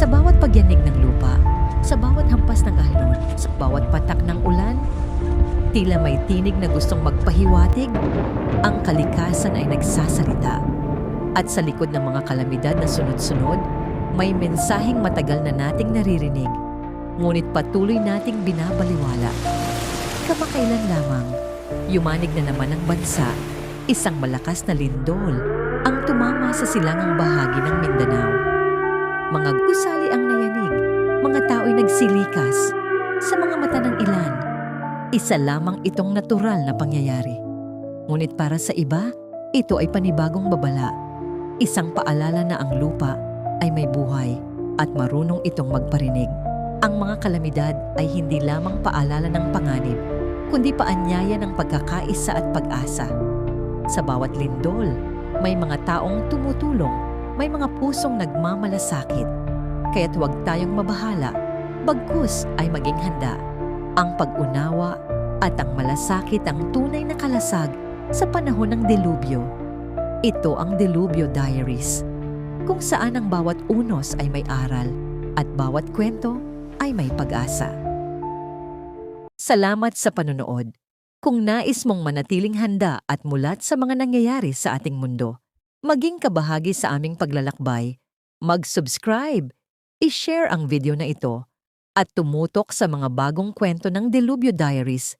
Sa bawat pagyanig ng lupa, sa bawat hampas ng alon, sa bawat patak ng ulan, tila may tinig na gustong magpahiwatig, ang kalikasan ay nagsasalita. At sa likod ng mga kalamidad na sunod-sunod, may mensaheng matagal na nating naririnig, ngunit patuloy nating binabaliwala. Kamakailan lamang, yumanig na naman ang bansa, isang malakas na lindol ang tumama sa silangang bahagi ng Mindanao. Mga gusali ang nayanig, mga tao'y nagsilikas sa mga mata ng ilan. Isa lamang itong natural na pangyayari. Ngunit para sa iba, ito ay panibagong babala. Isang paalala na ang lupa ay may buhay at marunong itong magparinig. Ang mga kalamidad ay hindi lamang paalala ng panganib, kundi paanyaya ng pagkakaisa at pag-asa. Sa bawat lindol, may mga taong tumutulong, may mga pusong nagmamalasakit. Kaya't huwag tayong mabahala, bagkus ay maging handa. Ang pag-unawa at ang malasakit ang tunay na kalasag sa panahon ng delubyo. Ito ang Delubyo Diaries, kung saan ang bawat unos ay may aral at bawat kwento ay may pag-asa. Salamat sa panonood. Kung nais mong manatiling handa at mulat sa mga nangyayari sa ating mundo, maging kabahagi sa aming paglalakbay, mag-subscribe, i-share ang video na ito, at tumutok sa mga bagong kwento ng Delubyo Diaries